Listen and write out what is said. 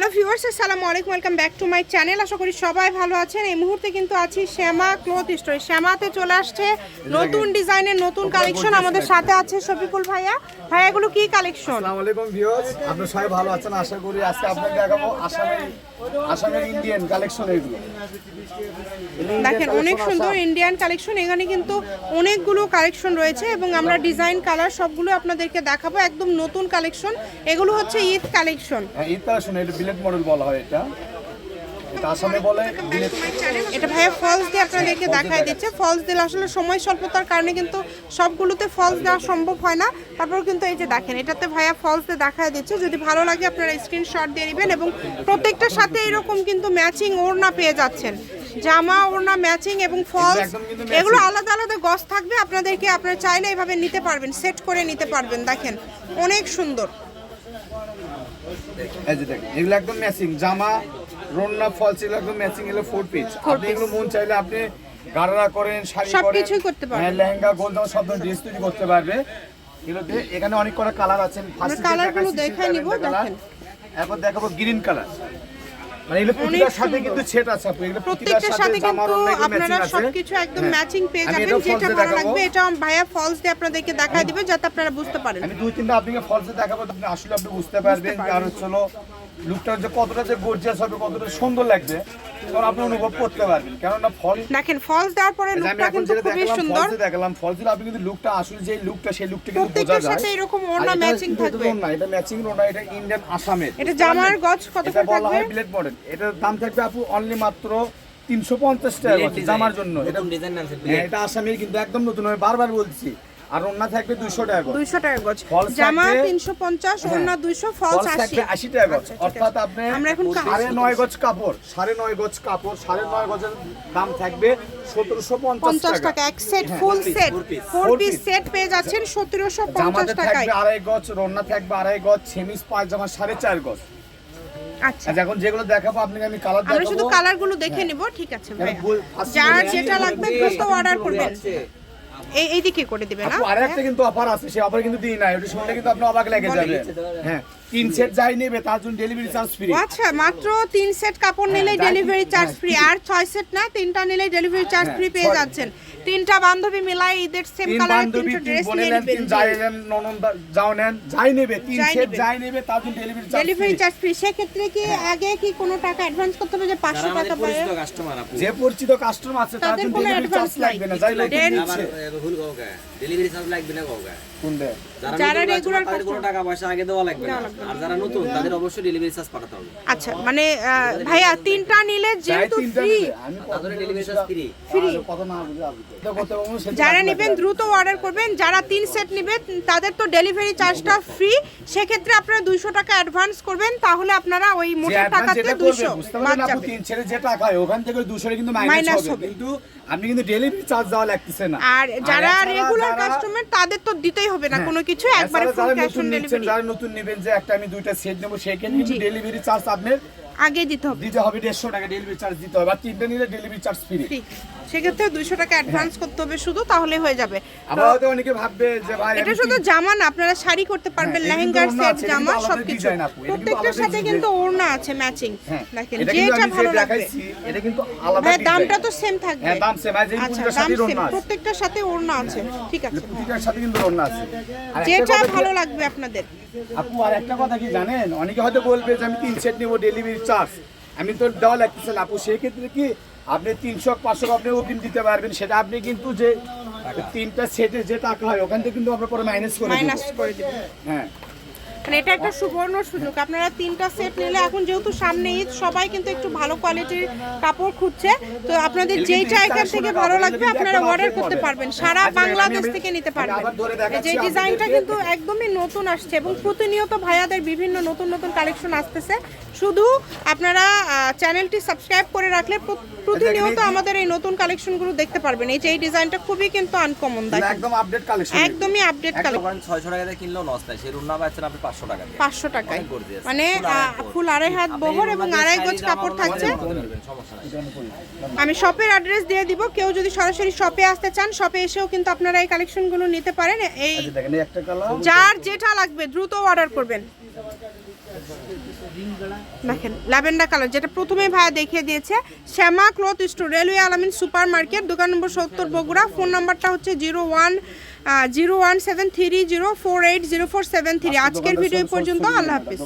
Hello viewers আসসালামু আলাইকুম welcome back to my channel. আশা করি সবাই ভালো আছেন। এই মুহূর্তে কিন্তু আছি শ্যামা ক্লথ স্টোরে। শ্যামাতে চলে আসছে নতুন ডিজাইনের নতুন কালেকশন আমাদের সাথে আছে শফিকুল ভাইয়া। ভাইয়া এগুলো কি কালেকশন? আসসালামু আলাইকুম ভিউয়ার্স আপনারা সবাই ভালো আছেন? আশা করি আজকে আপনাকে দেখাবো আসামের আসামের ইন্ডিয়ান কালেকশন এগুলো। দেখেন অনেক সুন্দর ইন্ডিয়ান কালেকশন। এখানে কিন্তু অনেকগুলো কালেকশন রয়েছে এবং আমরা ডিজাইন কালার সবগুলো আপনাদেরকে দেখাবো। একদম নতুন কালেকশন। এগুলো হচ্ছে ঈদ কালেকশন। হ্যাঁ ঈদ কালেকশন বিলেট মডেল বলা হয় এটা। এটা আসামে বলে বিলেট এটা ভাইয়া ফলস দিয়ে আপনাদেরকে দেখায় দিচ্ছে। ফলস দিলে আসলে সময় স্বল্পতার কারণে কিন্তু সবগুলোতে ফলস দেওয়া সম্ভব হয় না। তারপর কিন্তু এই যে দেখেন এটাতে ভাইয়া ফলস দিয়ে দেখায় দিচ্ছে। যদি ভালো লাগে আপনারা স্ক্রিনশট দিয়ে নেবেন এবং প্রত্যেকটার সাথে এরকম কিন্তু ম্যাচিং ওড়না পেয়ে যাচ্ছেন। জামা ওড়না ম্যাচিং এবং ফলস। এগুলো আলাদা আলাদা গস থাকবে। আপনাদেরকে আপনারা চাইলে এভাবে নিতে পারবেন সেট করে নিতে পারবেন। দেখেন অনেক সুন্দর। এই যে দেখেন এগুলো একদম ম্যাচিং জামা রন্না ফলস এগুলো একদম ম্যাচিং এগুলো ফোর পিস আপনি এগুলো মন চাইলে আপনি গাড়ারা করেন শাড়ি করেন করতে পারবেন। হ্যাঁ লেহেঙ্গা গোল জামা সব ধরনের ড্রেস তৈরি করতে পারবে। এগুলোতে এখানে অনেক কটা কালার আছে। কালার কালারগুলো দেখাই নিব, দেখেন। এরপর দেখাবো গ্রিন কালার মানে এগুলো প্রতিটার সাথে কিন্তু সেট আছে আপু এগুলো প্রত্যেকটার সাথে কিন্তু আপনারা সবকিছু একদম হ্যাঁ। ম্যাচিং পেয়ে যাবেন যেটা ভালো দেখাবো। লাগবে এটা ভাইয়া ফলস দিয়ে আপনাদেরকে দেখায় দিবে যাতে আপনারা বুঝতে পারেন আমি দুই তিনটা আপনাকে ফলসে দেখাবো আপনি আসলে আপনি বুঝতে পারবেন। আর হচ্ছে হলো লুকটা যে কতটা যে গর্জিয়াস হবে কতটা সুন্দর লাগবে তখন আপনি অনুভব করতে পারবেন। কেননা ফল দেখেন ফলস দেওয়ার পরে আমি লুকটা কিন্তু খুবই সুন্দর। দেখালাম ফলসে আপনি কিন্তু লুকটা আসলে যে লুকটা সেই লুকটা কিন্তু বোঝা যায়। সাথে এরকম ওড়না ম্যাচিং থাকবে। ওড়না, এটা ম্যাচিং ওড়না এটা ইন্ডিয়ান আসামের এটা জামার গজ কত এটা বলা হয় থাকবে? বিলেট মডেল এটার দাম থাকবে আপু অনলি মাত্র তিনশো পঞ্চাশ টাকা করে জামার জন্য। এটা design হ্যাঁ, এটা আসামের কিন্তু একদম নতুন আমি বারবার বলছি। আর ওড়না থাকবে দুশো টাকা করে। 200 টাকা গজ। জামা থাকবে- 350 হ্যাঁ। ওড়না 200 ফলস ফলস 80 থাকবে আশি। টাকা গজ। আচ্ছা, অর্থাৎ আপনি আমরা এখন সাড়ে নয় গজ কাপড় সাড়ে নয় গজ কাপড় সাড়ে নয় গজের দাম থাকবে সতেরোশো পঞ্চাশ টাকা। টাকা এক সেট হ্যাঁ, full set four piece set পেয়ে যাচ্ছেন 1750 জামাতে টাকায়। থাকবে আড়াই গজ রন্না থাকবে আড়াই গজ সেমিস পায়জামা সাড়ে চার গজ। আচ্ছা। আচ্ছা এখন যেগুলো দেখাবো আপনাকে আমি কালার আমরা শুধু দেখাবো। কালারগুলো দেখে নিব ঠিক আছে ভাই যার যেটা লাগবে দ্রুত অর্ডার করবেন। এই এইদিকে করে দিবে না? আর একটা কিন্তু অফার আছে সেই অফার কিন্তু দিই নাই ওটা শুনলে কিন্তু আপনি অবাক লেগে যাবে হ্যাঁ তিন সেট যাই নেবে তার জন্য ডেলিভারি চার্জ ফ্রি আচ্ছা মাত্র তিন সেট কাপড় নিলে ডেলিভারি চার্জ ফ্রি আর ছয় সেট না তিনটা নিলে ডেলিভারি চার্জ ফ্রি পেয়ে যাচ্ছেন। তিনটা বান্ধবী মিলাই ঈদের সেম কালারের বান্ধবী তিনটা ড্রেস নিয়ে তিন নেবেন। যাই নেন ননদ যাও নেন যাই নেবে তিন যাই সেট নেবে। যাই নেবে তার জন্য delivery charge delivery charge free সেক্ষেত্রে কি হ্যাঁ। আগে কি কোনো টাকা অ্যাডভান্স করতে হবে যে পাঁচশো যারা আমাদের টাকা পায় পরিচিত কাস্টমার আপু। যে পরিচিত কাস্টমার আছে তার তাদের জন্য ডেলিভারি চার্জ লাগবে না যাই আবার ভুল কাউকে ডেলিভারি চার্জ লাগবে না কাউকে কোন যারা নতুন regular customer, তাদের কোনো customer- টাকা পয়সা আগে দেওয়া লাগবে না। আর যারা নতুন তাদের অবশ্যই ডেলিভারি চার্জ পাঠাতে হবে। আচ্ছা মানে ভাইয়া তিনটা নিলে যেহেতু ফ্রি তাদের ডেলিভারি চার্জ ফ্রি। কত না। বুঝে যারা নেবেন দ্রুত অর্ডার করবেন যারা তিন সেট নেবেন তাদের তো ডেলিভারি চার্জটা ফ্রি সেক্ষেত্রে আপনারা দুইশো টাকা অ্যাডভান্স করবেন তাহলে আপনারা ওই মোটা টাকাতে যাবে। তিন ছেড়ে যে টাকা হয়, ওখান থেকে 200 কিন্তু মাইনাস হবে। হবে। কিন্তু আপনি কিন্তু ডেলিভারি চার্জ দেওয়া লাগতেছে না। আর যারা রেগুলার কাস্টমার তাদের তো দিতেই হবে না হ্যাঁ, কোনো কিছু একবারে ফুল ক্যাশ অন ডেলিভারি যারা নতুন নেবেন যে একটা আমি দুইটা সেট নেব সেখানে কিন্তু ডেলিভারি চার্জ আপনার আগে দিতে হবে। দিতে হবে দেড়শো টাকা ডেলিভারি চার্জ দিতে হবে। আর তিনটা নিলে ডেলিভারি চার্জ ফ্রি সেক্ষেত্রে দুইশো টাকা অ্যাডভান্স করতে হবে শুধু তাহলে হয়ে যাবে। আবার হয়তো অনেকে ভাববে যে ভাই এটা শুধু জামা না আপনারা শাড়ি করতে পারবেন হ্যাঁ, এটা কিন্তু লেহেঙ্গার সেট জামা সবকিছু। প্রত্যেকটার সাথে কিন্তু ওড়না আছে ম্যাচিং হ্যাঁ, দেখেন যেটা ভালো লাগবে। এটা কিন্তু আলাদা দামটা তো সেম থাকবে। হ্যাঁ, দাম যে আচ্ছা দাম সেম ওড়না আছে। প্রত্যেকটার সাথে ওড়না আছে। ঠিক আছে। প্রতিটার সাথে কিন্তু ওড়না আছে। যেটা ভালো লাগবে আপনাদের। আপু আর একটা কথা কি জানেন? অনেকে হয়তো বলবে যে আমি তিন সেট নেব ডেলিভারি চার্জ আমি তো দেওয়া লাগতেছে না। আপু সেই ক্ষেত্রে কি আপনি তিনশো পাঁচশো আপনি অগ্রিম দিতে পারবেন। সেটা আপনি কিন্তু যে তিনটা সেটে যে টাকা হয় ওখান থেকে কিন্তু আমরা পরে মাইনাস করে মাইনাস করে দেবেন হ্যাঁ। মানে এটা একটা সুবর্ণ সুযোগ। আপনারা তিনটা সেট নিলে এখন যেহেতু সামনে ঈদ সবাই কিন্তু একটু ভালো কোয়ালিটির কাপড় খুঁজছে। তো আপনাদের যেইটা এখান থেকে ভালো লাগবে আপনারা অর্ডার করতে পারবেন। সারা আচ্ছা, বাংলাদেশ থেকে নিতে পারবেন। যে ডিজাইনটা কিন্তু একদমই নতুন আসছে এবং প্রতিনিয়ত ভাইয়াদের বিভিন্ন নতুন নতুন কালেকশন আসতেছে। শুধু আপনারা চ্যানেলটি সাবস্ক্রাইব করে রাখলে প্রতিনিয়ত আমাদের এই নতুন কালেকশনগুলো দেখতে পারবেন। এই যে এই ডিজাইনটা খুবই কিন্তু আনকমন দেখেন। একদম আপডেট কালেকশন একদমই আপডেট কালেকশন ধরেন ছয়শো টাকা দিয়ে কিনলেও নষ্ট হয় সেই রুন্না পাচ্ছেন আপনি পাঁচশো টাকায়। মানে ফুল আড়াই হাত বহর এবং আড়াই গজ কাপড় থাকছে। আমি শপের অ্যাড্রেস দিয়ে দিব। কেউ যদি সরাসরি শপে আসতে চান শপে এসেও কিন্তু আপনারা এই কালেকশনগুলো নিতে পারেন। এই যার যেটা লাগবে দ্রুত অর্ডার করবেন। দেখেন ল্যাভেন্ডার কালার যেটা প্রথমে ভাইয়া দেখিয়ে দিয়েছে Shyama cloth store railway Alamin super market দোকান নম্বর সত্তর বগুড়া ফোন নাম্বারটা হচ্ছে zero one zero one seven three zero four eight zero four seven three. আজকের ভিডিও পর্যন্ত আল্লাহ হাফিজ।